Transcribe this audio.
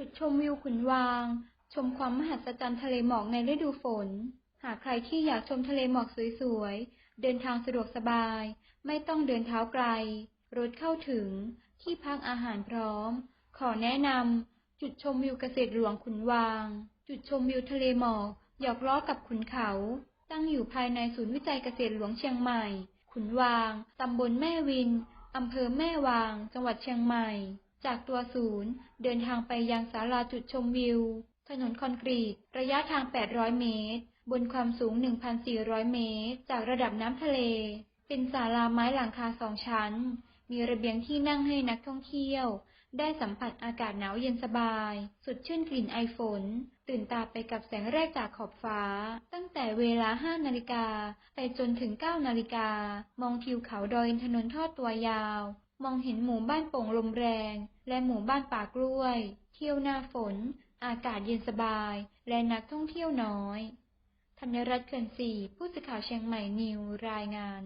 จุดชมวิวขุนวาง ชมความมหัศจรรย์ทะเลหมอกในฤดูฝน หากใครที่อยากชมทะเลหมอกสวยๆ เดินทางสะดวกสบาย ไม่ต้องเดินเท้าไกล รถเข้าถึง ที่พักอาหารพร้อม ขอแนะนำจุดชมวิวเกษตรหลวงขุนวาง จุดชมวิวทะเลหมอกหยอกล้อกับขุนเขา ตั้งอยู่ภายในศูนย์วิจัยเกษตรหลวงเชียงใหม่ ขุนวาง ตำบลแม่วิน อำเภอแม่วาง จังหวัดเชียงใหม่ จากตัวศูนย์ เดินทางไปยังศาลาจุดชมวิว ถนนคอนกรีต ระยะทาง 800 เมตร บนความสูง 1,400 เมตร จากระดับน้ำทะเล เป็นศาลาไม้หลังคาสองชั้น มีระเบียงที่นั่งให้นักท่องเที่ยว ได้สัมผัสอากาศหนาวเย็นสบาย สดชื่นกลิ่นไอฝน ตื่นตาไปกับแสงแรกจากขอบฟ้า ตั้งแต่เวลา 5 นาฬิกาไปจนถึง 9 นาฬิกามองทิวเขาดอยอินทนนท์ทอดตัวยาว มองเห็นหมู่บ้านโป่งลมแรง และหมู่บ้านป่ากล้วย เที่ยวหน้าฝน อากาศเย็นสบาย และนักท่องเที่ยวน้อย ธัญรัตน์เขื่อนศรีผู้สื่อข่าวเชียงใหม่นิวรายงาน